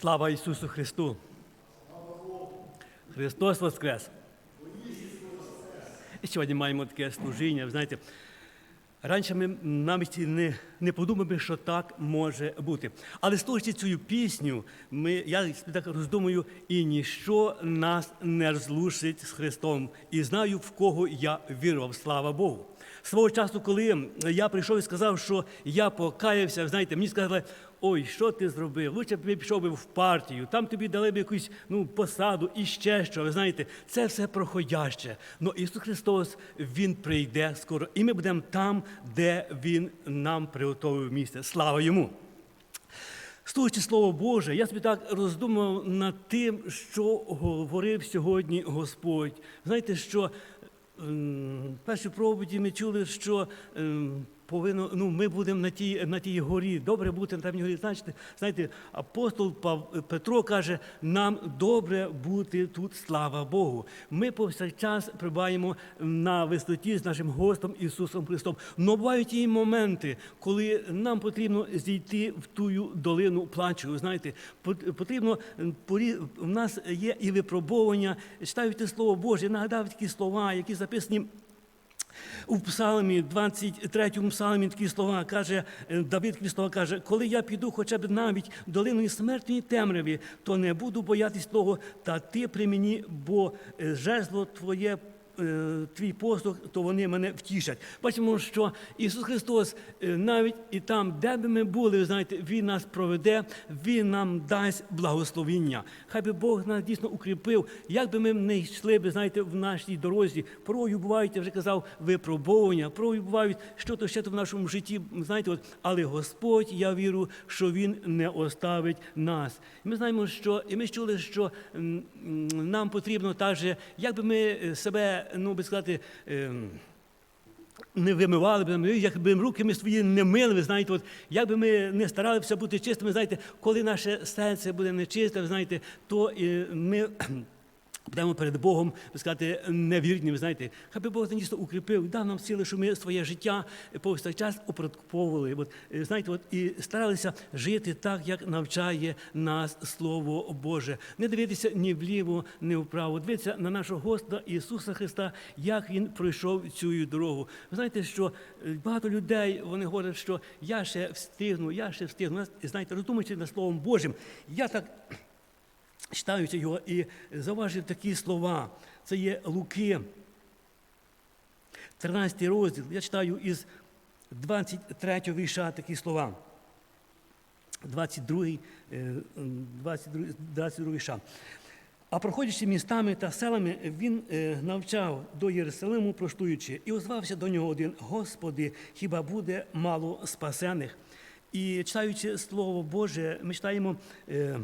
Слава Ісусу Христу! Христос Воскрес! І сьогодні маємо таке служіння. Ви знаєте, раніше ми навіть не, не подумали, що так може бути. Але слухаючи цю пісню, ми, я так роздумую, і ніщо нас не розлучить з Христом. І знаю, в кого я вірував. Слава Богу. Свого часу, коли я прийшов і сказав, що я покаявся, знаєте, мені сказали, ой, що ти зробив? Лучше б ти пішов би в партію, там тобі дали б якусь ну, посаду і ще що. Ви знаєте, це все проходяще. Но Ісус Христос Він прийде скоро, і ми будемо там, де Він нам приготовив місце. Слава йому! Слухаючи Слово Боже, я собі так роздумав над тим, що говорив сьогодні Господь. Знаєте, що в першій проповіді ми чули, що повинно, ну, ми будемо на тій, на тій горі, добре бути на тій горі. Знаєте, знаєте, апостол Пав, Петро каже, нам добре бути тут, слава Богу. Ми повсякчас прибаємо на висоті з нашим Господом Ісусом Христом. Но бувають і моменти, коли нам потрібно зійти в тую долину плачу. Знаєте, пот- потрібно в нас є і випробовування. Читаєте Слово Боже, нагадав такі слова, які записані. У псалмі, 23-му псалмі такі слова каже, е, Давид такі слова каже, коли я піду хоча б навіть долиною смертної темряві, то не буду боятись того, та ти при мені, бо е, жезло твоє. Е, Твій послуг, то вони мене втішать. Бачимо, що Ісус Христос е, навіть і там, де би ми були, ви знаєте, Він нас проведе, Він нам дасть благословіння. Хай би Бог нас дійсно укріпив, як би ми не йшли, ви знаєте, в нашій дорозі. Порою бувають, я вже казав, випробовування, порою бувають що то ще то в нашому житті, знаєте, от, але Господь, я вірю, що Він не оставить нас. Ми знаємо, що і ми чули, що нам потрібно також, як би ми е, ну би сказати, ем, не вимивали б, якби руки ми свої не мили, ви знаєте, от, як би ми не старалися бути чистими, знаєте, коли наше серце буде нечисте, знаєте, то і ми будемо перед Богом, сказати, невірні, ви знаєте. Хай би Бог дійсно укріпив, дав нам сили, що ми своє життя повсякчас опорядковували. От, е, знаєте, от, і старалися жити так, як навчає нас Слово Боже. Не дивитися ні вліво, ні вправо. Дивитися на нашого Господа Ісуса Христа, як Він пройшов цю дорогу. Ви знаєте, що е, багато людей вони говорять, що я ще встигну, я ще встигну. Знаєте, роздумуючи над Словом Божим, я так читаючи його і зауважив такі слова. Це є Луки, 13 розділ. Я читаю із 23 вірша такі слова. 22, е, 22, 22 вірша. А проходячи містами та селами, він е, навчав до Єрусалиму, проштуючи, і озвався до нього один: Господи, хіба буде мало спасених? І читаючи Слово Боже, ми читаємо е,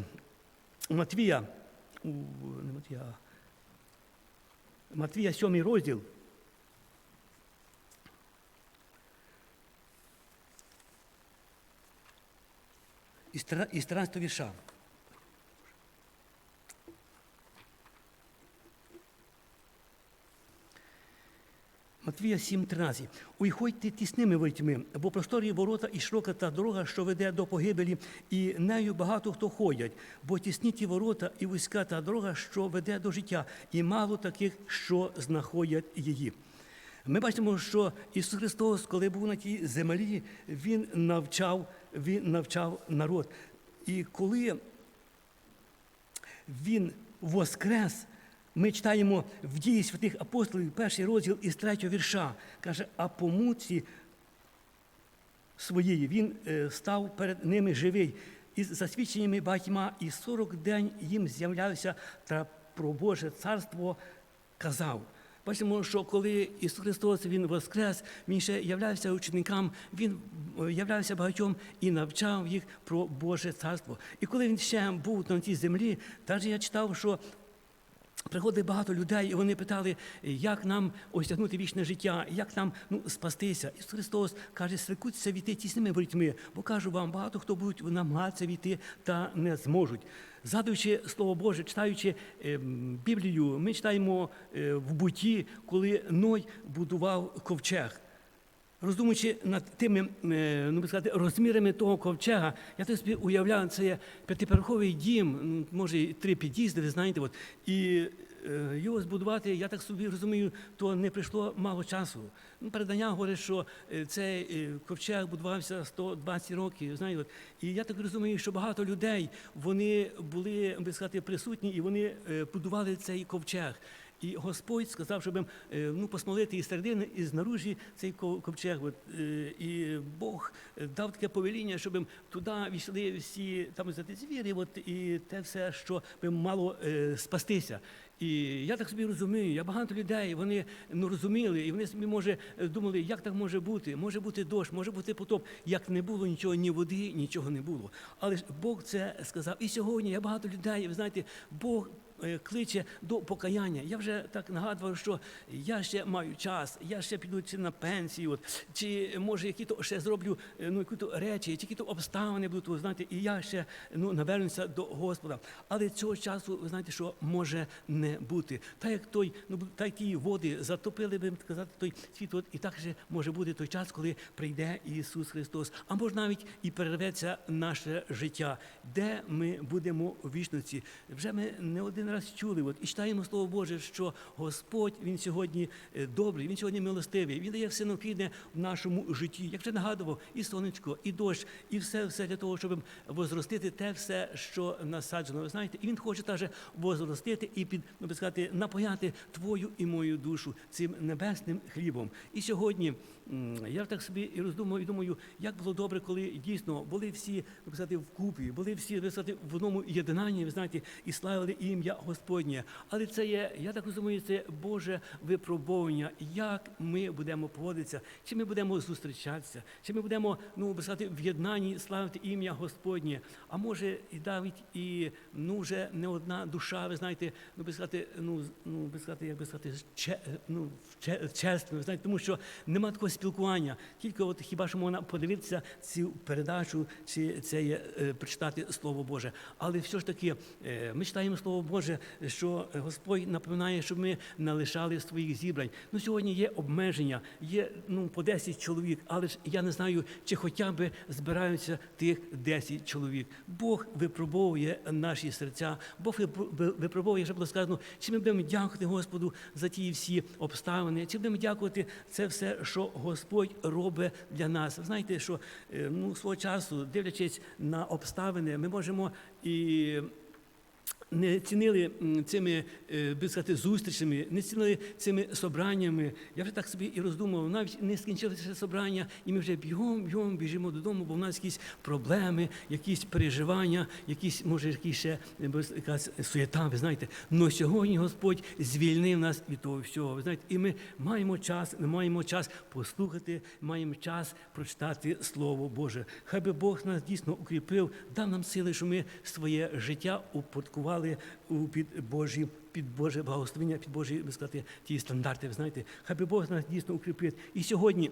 у Матвія, у, не Матвія, Матвія, 7 розділ. Із тра- із 13 вірша. Матвія 7,13. Уйходьте тісними ворітьми, бо просторі ворота і широка та дорога, що веде до погибелі, і нею багато хто ходять, бо тісні ті ворота і вузька та дорога, що веде до життя, і мало таких, що знаходять її. Ми бачимо, що Ісус Христос, коли був на тій землі, Він навчав, Він навчав народ. І коли він воскрес. Ми читаємо в дії святих апостолів перший розділ із третього вірша. Каже, а по муці своєї він е, став перед ними живий, із засвідченнями багатьма, і сорок день їм з'являвся та про Боже царство казав. Бачимо, що коли Ісус Христос Він воскрес, Він ще являвся ученикам, Він е, являвся багатьом і навчав їх про Боже царство. І коли він ще був на цій землі, теж я читав, що Приходить багато людей, і вони питали, як нам осягнути вічне життя, як нам ну, спастися. Ісус Христос каже, свикуться війти тісними ворітьми, бо кажу вам, багато хто будуть намагатися війти та не зможуть. Згадуючи Слово Боже, читаючи е, Біблію, ми читаємо е, в буті, коли Ной будував ковчег. Роздумуючи над тими е, ну, би сказати, розмірами того ковчега, я так собі уявляю, це є п'ятиповерховий дім, може і три під'їзди, ви знаєте, от, і е, його збудувати, я так собі розумію, то не прийшло мало часу. Ну, передання говорить, що е, цей ковчег будувався 120 років. Знаєте, от. І я так розумію, що багато людей вони були би сказати, присутні і вони будували цей ковчег. І Господь сказав, щоб е, ну, посмолити із середини, і знаружі цей ковчег. От, е, і Бог е, дав таке повеління, щоб туди війшли всі там сказати, звірі, от, і те все, що би мало е, спастися. І я так собі розумію, я багато людей вони ну, розуміли, і вони собі може думали, як так може бути? Може бути дощ, може бути потоп. Як не було нічого, ні води, нічого не було. Але ж Бог це сказав. І сьогодні я багато людей, ви знаєте, Бог кличе до покаяння. Я вже так нагадував, що я ще маю час, я ще піду чи на пенсію, от, чи може які то ще зроблю е, ну, які то речі, які то обставини будуть, ви знаєте, і я ще ну, навернуся до Господа. Але цього часу, ви знаєте, що може не бути. Так як той, ну як ті води затопили, би сказати, той світ, от, і так же може бути той час, коли прийде Ісус Христос. А може навіть і перерветься наше життя, де ми будемо у вічності. Вже ми не один раз чули, от, і читаємо Слово Боже, що Господь Він сьогодні е, добрий, Він сьогодні милостивий, Він дає все необхідне в нашому житті. Як вже нагадував, і сонечко, і дощ, і все, все для того, щоб возростити те все, що насаджено. Ви знаєте, і він хоче теж возростити і під ну, би сказати, напояти твою і мою душу цим небесним хлібом. І сьогодні я так собі і роздумую, і думаю, як було добре, коли дійсно були всі би сказати, вкупі, були всі ви сказати, в одному єднанні, ви знаєте, і славили ім'я Господнє. Але це є, я так розумію, це Боже випробування, як ми будемо поводитися, чи ми будемо зустрічатися, чи ми будемо ну, би сказати, в єднанні славити ім'я Господнє. А може, і навіть і ну, вже не одна душа, ви знаєте, ну би сказати, ну, ну би сказати, як би сказати, че, ну, че, чесно, ви знаєте, тому що нема такого спілкування. Тільки от хіба що можна подивитися цю передачу, чи це є е, прочитати Слово Боже. Але все ж таки, е, ми читаємо Слово Боже, що Господь напоминає, щоб ми не лишали своїх зібрань. Ну сьогодні є обмеження, є ну по 10 чоловік, але ж я не знаю, чи хоча б збираються тих 10 чоловік. Бог випробовує наші серця, Бог випробовує, що було сказано, чи ми будемо дякувати Господу за ті всі обставини, чи будемо дякувати це все, що Господь робить для нас. Знаєте, що е, ну, свого часу, дивлячись на обставини, ми можемо і не цінили цими е, би сказати, зустрічами, не цінили цими собраннями. Я вже так собі і роздумував, навіть не скінчилися собрання, і ми вже бігом, бігом біжимо додому, бо в нас якісь проблеми, якісь переживання, якісь, може, якісь ще е, якась суєта, ви знаєте. Но сьогодні Господь звільнив нас від того всього. Ви знаєте, і ми маємо час, ми маємо час послухати, маємо час прочитати Слово Боже. Хай би Бог нас дійсно укріпив, дав нам сили, що ми своє життя упорядкували у під Божі. Під Боже благословення, під Божі би сказати, ті стандарти, ви знаєте, хай би Бог нас дійсно укріпить. І сьогодні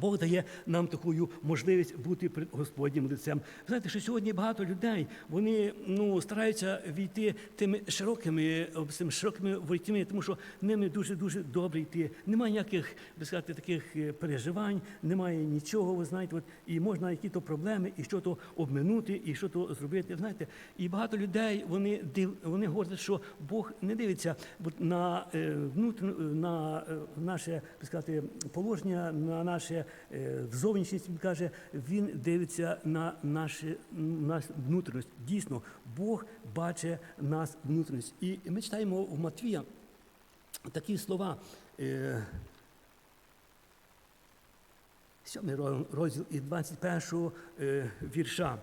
Бог дає нам таку можливість бути перед Господнім лицем. Знаєте, що сьогодні багато людей вони ну стараються війти тими широкими цими широкими ворітьми, тому що ними дуже дуже добре йти. Немає ніяких би сказати, таких е, переживань, немає нічого. Ви знаєте, от і можна які то проблеми, і що то обминути, і що то зробити. Знаєте, і багато людей вони див, вони говорять, що Бог не дивиться на е, внутрішню на е, наше би сказати, положення, на наше е, зовнішність. Він каже, він дивиться на наше нас внутрішність. Дійсно, Бог бачить нас внутрішність. І ми читаємо в Матвія такі слова. е, Сьомий розділ і 21 е, вірша.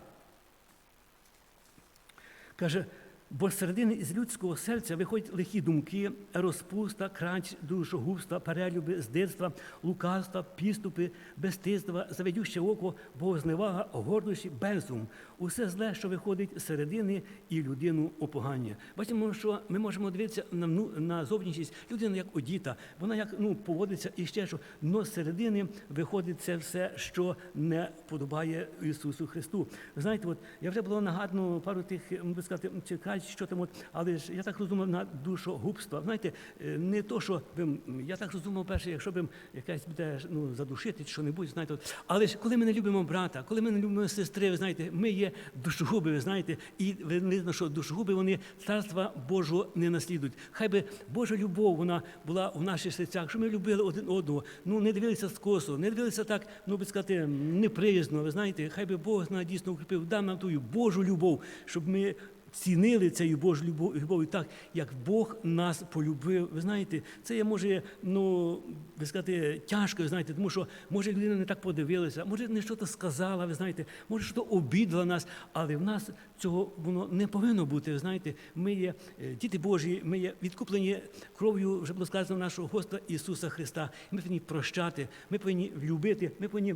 Каже, бо з середини із людського серця виходять лихі думки, розпуста, кранч, душогубства, перелюби, здирства, лукавства, підступи, безтизства, заведюще око, богозневага, гордощі, безум. Усе зле, що виходить з середини і людину опоганює. Бачимо, що ми можемо дивитися на, ну, на зовнішність людина як одіта, вона як ну, поводиться і ще що, но з середини виходить це все, що не подобає Ісусу Христу. Ви знаєте, от я вже було нагадано пару тих, м, би сказати, чекань, питають, що там, от, але ж я так розумів на душогубство. Знаєте, е, не то, що ви, я так розумів перше, якщо б якась буде ну, задушити, чи що-небудь, знаєте, от. але ж коли ми не любимо брата, коли ми не любимо сестри, ви знаєте, ми є душогуби, ви знаєте, і видно, що душогуби вони царства Божого не наслідують. Хай би Божа любов вона була в наших серцях, що ми любили один одного, ну не дивилися скосо, не дивилися так, ну би сказати, неприязно. Ви знаєте, хай би Бог дійсно укріпив, дав нам ту Божу любов, щоб ми. Цінили цією любов, любов'ю так, як Бог нас полюбив. Ви знаєте, це є може, ну ви сказати, тяжко, знаєте, тому що може людина не так подивилася, може не щось сказала, ви знаєте, може щось обідала нас, але в нас цього воно не повинно бути. Ви знаєте, ми є е, діти Божі, ми є відкуплені кров'ю, вже було сказано нашого Господа Ісуса Христа. Ми повинні прощати, ми повинні любити, ми повинні.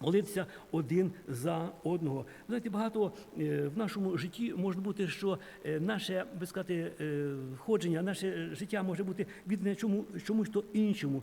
Молитися один за одного. Знаєте, багато е, в нашому житті може бути, що е, наше би сказати, е, ходження, наше життя може бути віддане чому, чомусь то іншому.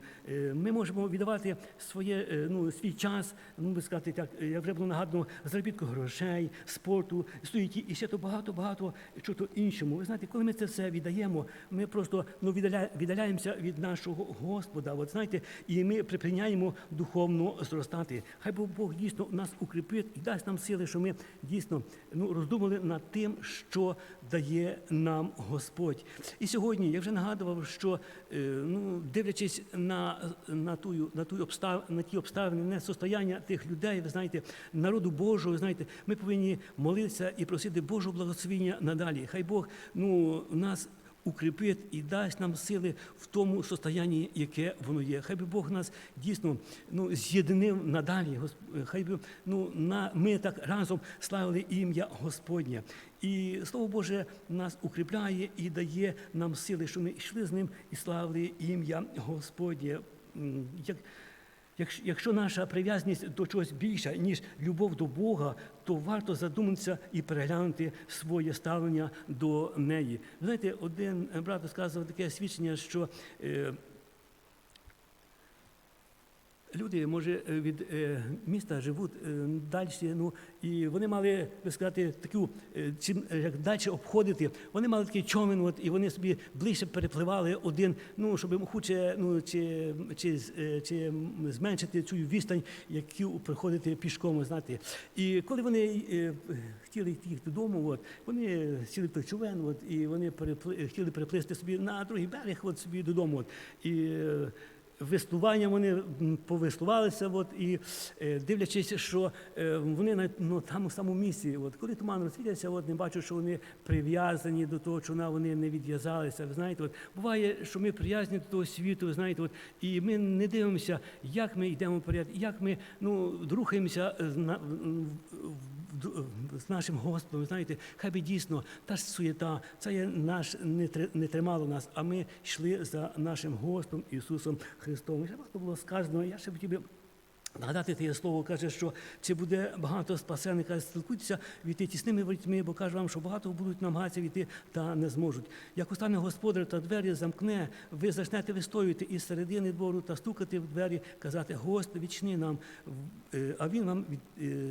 Ми можемо віддавати своє, ну, свій час, ну би сказати, так, як вже було нагадано, заробітку грошей, спорту, суєті і ще то багато-багато чого іншому. Ви знаєте, коли ми це все віддаємо, ми просто ну, віддаля, віддаляємося від нашого Господа. От знаєте, і ми припиняємо духовно зростати. Хай Бог Бог дійсно нас укріпить і дасть нам сили, що ми дійсно ну, роздумали над тим, що дає нам Господь. І сьогодні я вже нагадував, що е, ну, дивлячись на, на, ту, на, ту обстав, на ті обставини, не состояння тих людей, ви знаєте, народу Божого, знаєте, ми повинні молитися і просити Божого благословення надалі. Хай Бог ну, нас укріпить і дасть нам сили в тому состоянні, яке воно є. Хай би Бог нас дійсно ну, з'єднив надалі. Хай би ну, на, ми так разом славили ім'я Господнє. І Слово Боже нас укріпляє і дає нам сили, що ми йшли з ним і славили ім'я Господнє. Як, Якщо, наша прив'язаність до чогось більша, ніж любов до Бога, то варто задуматися і переглянути своє ставлення до неї. Знаєте, один брат сказав таке свідчення, що е, люди, може, е, від е, міста живуть е, далі, ну, і вони мали, би сказати, таку, чим як далі обходити, вони мали такий човен, от, і вони собі ближче перепливали один, ну, щоб хоче, ну, чи, чи, чи зменшити цю відстань, яку приходити пішком, знаєте. І коли вони хотіли йти додому, от, вони сіли той човен, от, і вони перепли, хотіли переплисти собі на другий берег, от, собі додому. От, і, е, вони повеслувалися, от, і е, дивлячись, що е, вони на ну, там у самому місці, от, коли туман розсвітився, от, не бачу, що вони прив'язані до того човна, вони не відв'язалися. Ви знаєте, от, буває, що ми прив'язані до того світу, ви знаєте, от, і ми не дивимося, як ми йдемо вперед, як ми ну, рухаємося з, на, в- з нашим Господом. Знаєте, хай би дійсно та ж суєта, це є наш не, не тримало нас, а ми йшли за нашим Господом Ісусом Христом. Ще багато було сказано. Я ще хотів би Нагадати те слово каже, що чи буде багато спасених, каже, спілкуйтеся війти тісними ворітьми, бо кажу вам, що багато будуть намагатися війти та не зможуть. Як устане господар та двері замкне, ви зачнете вистоювати із середини двору та стукати в двері, казати, Господи, відчини нам. Е, А він вам е,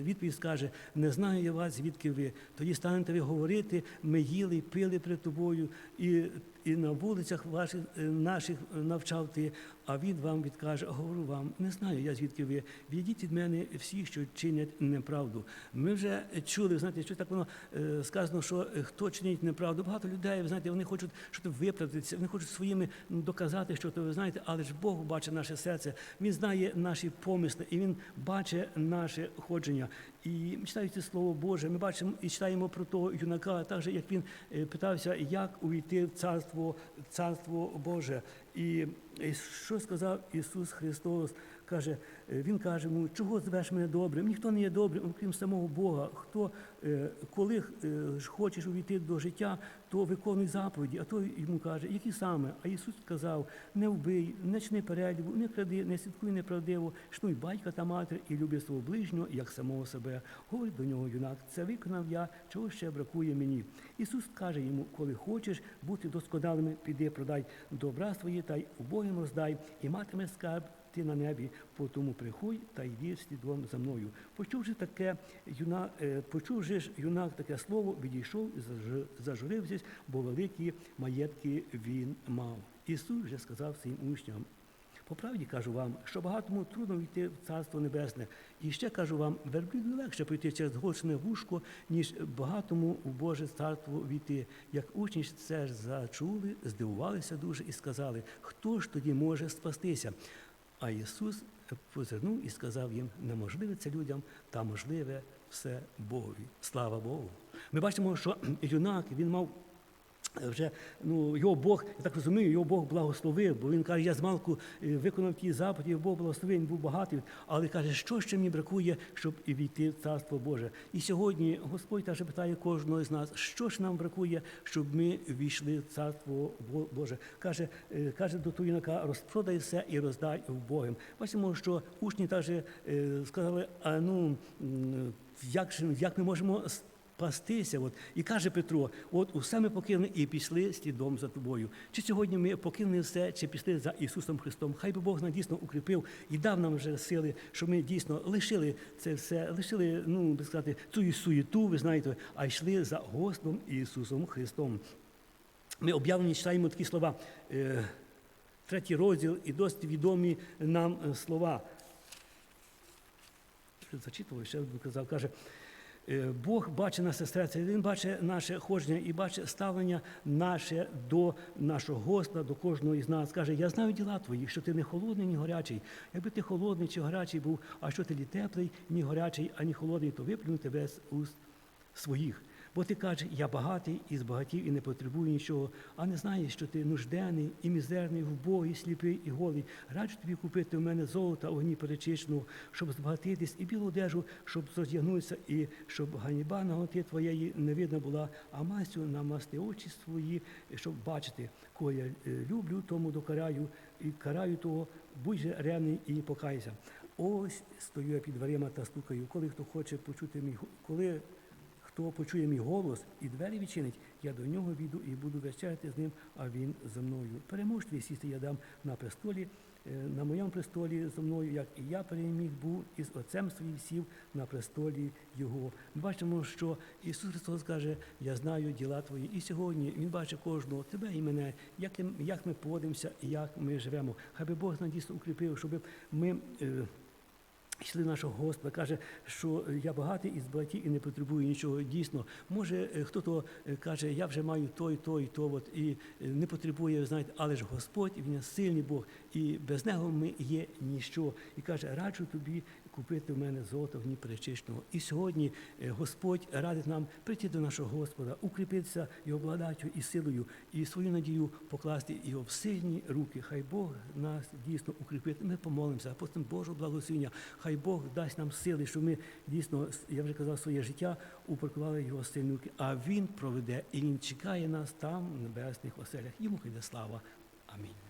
відповідь скаже: не знаю я вас, звідки ви. Тоді станете ви говорити, ми їли, пили перед тобою, і, і на вулицях ваших е, наших навчав ти. А він вам відкаже, говорю вам, не знаю я звідки ви. Відійдіть від мене всі, що чинять неправду. Ми вже чули, знаєте, що так воно е, сказано, що е, хто чинить неправду. Багато людей, ви знаєте, вони хочуть щось виправдатися, вони хочуть своїми доказати, що то ви знаєте, але ж Бог бачить наше серце. Він знає наші помисли, і він бачить наше ходження. І читаючи слово Боже, ми бачимо і читаємо про того юнака, так же як він е, питався, як увійти в царство, царство Боже. І е, що сказав Ісус Христос? Каже, е, Він каже йому, чого звеш мене добрим? Ніхто не є добрим, окрім самого Бога. Хто, е, коли е, ж хочеш увійти до життя, то виконуй заповіді. А той йому каже, які саме? А Ісус сказав: не вбий, не чни перелюбу, не кради, не слідкуй неправдиво, шнуй батька та матір і люби свого ближнього, як самого себе. Говорить до нього юнак, це виконав я, чого ще бракує мені. Ісус каже йому, коли хочеш бути досконалими, піди продай добра свої та й убогим роздай, і матиме скарб ти на небі, по тому приходь та йди слідом за мною. Почувши таке, юна, е, почувши ж юнак таке слово, відійшов і заж- зажурився, бо великі маєтки він мав. Ісус же сказав своїм учням, по правді кажу вам, що багатому трудно війти в Царство Небесне. І ще кажу вам, верблюду легше пройти через гочне вушко, ніж багатому у Боже царство війти. Як учні це ж зачули, здивувалися дуже і сказали, хто ж тоді може спастися? А Ісус позирнув і сказав їм, неможливе це людям, та можливе все Богові. Слава Богу. Ми бачимо, що юнак він мав вже ну, його Бог, я так розумію, його Бог благословив, бо він каже, я змалку е, виконав ті заповіді, Бог благословив, він був багатий, але каже, що ще мені бракує, щоб війти в Царство Боже. І сьогодні Господь теж питає кожного з нас, що ж нам бракує, щоб ми війшли в Царство Бо- Боже. Каже, е, каже до того юнака, розпродай все і роздай вбогим. Бачимо, що учні теж е, сказали, а ну як, як ми можемо пастися. От. І каже Петро: от усе ми покинули і пішли слідом за тобою. Чи сьогодні ми покинули все, чи пішли за Ісусом Христом? Хай би Бог нас дійсно укріпив і дав нам вже сили, щоб ми дійсно лишили це все, лишили, ну би сказати, цю суєту, ви знаєте, а йшли за Господом Ісусом Христом. Ми об'явлені читаємо такі слова. е, Третій розділ і досить відомі нам е, слова. Зачитував, ще казав, каже, Бог бачить наше серце, Він бачить наше ходження і бачить ставлення наше до нашого Господа, до кожного із нас. Каже, я знаю діла твої, що ти не холодний, ні гарячий. Якби ти холодний чи гарячий був, а що ти ні теплий, ні гарячий, ані холодний, то виплюну тебе з уст своїх. Бо ти кажеш, я багатий і збагатів і не потребую нічого, а не знаєш, що ти нужденний і мізерний, вбогий, сліпий і голий. Раджу тобі купити в мене золота, огні перечичного, щоб збагатитись, і білу одежу, щоб зодягнутися, і щоб ганьба наготи твоєї не видно була, а мастю намасти очі свої, щоб бачити, кого я е, люблю, тому докараю, і караю того, будь же ревний і покайся. Ось стою я під дверима та стукаю. Коли хто хоче почути мій коли Хто почує мій голос і двері відчинить, я до нього війду і буду вечеряти з ним, а він зі мною. Переможстві сісти я дам на престолі, е, на моєму престолі зі мною, як і я переміг був із отцем своїм сів на престолі його. Ми бачимо, що Ісус Христос каже, я знаю діла твої. І сьогодні Він бачить кожного тебе і мене, як, як ми поводимося як ми живемо. Хай би Бог нас укріпив, щоб ми. Йшли нашого Господа, каже, що я багатий із багатів і не потребую нічого. Дійсно, може, е, хто-то е, каже, я вже маю той, той, то, от, і е, не потребує, знаєте, але ж Господь, він сильний Бог, і без нього ми є ніщо. І каже, раджу тобі купити в мене золото в. І сьогодні е, Господь радить нам прийти до нашого Господа, укріпитися його благодаттю і силою, і свою надію покласти його в сильні руки. Хай Бог нас дійсно укріпить. Ми помолимося, просимо Божого благословення. Хай Бог дасть нам сили, щоб ми дійсно, я вже казав, своє життя упоркували його сильні руки, а Він проведе і Він чекає нас там, в небесних оселях. Йому хай слава. Амінь.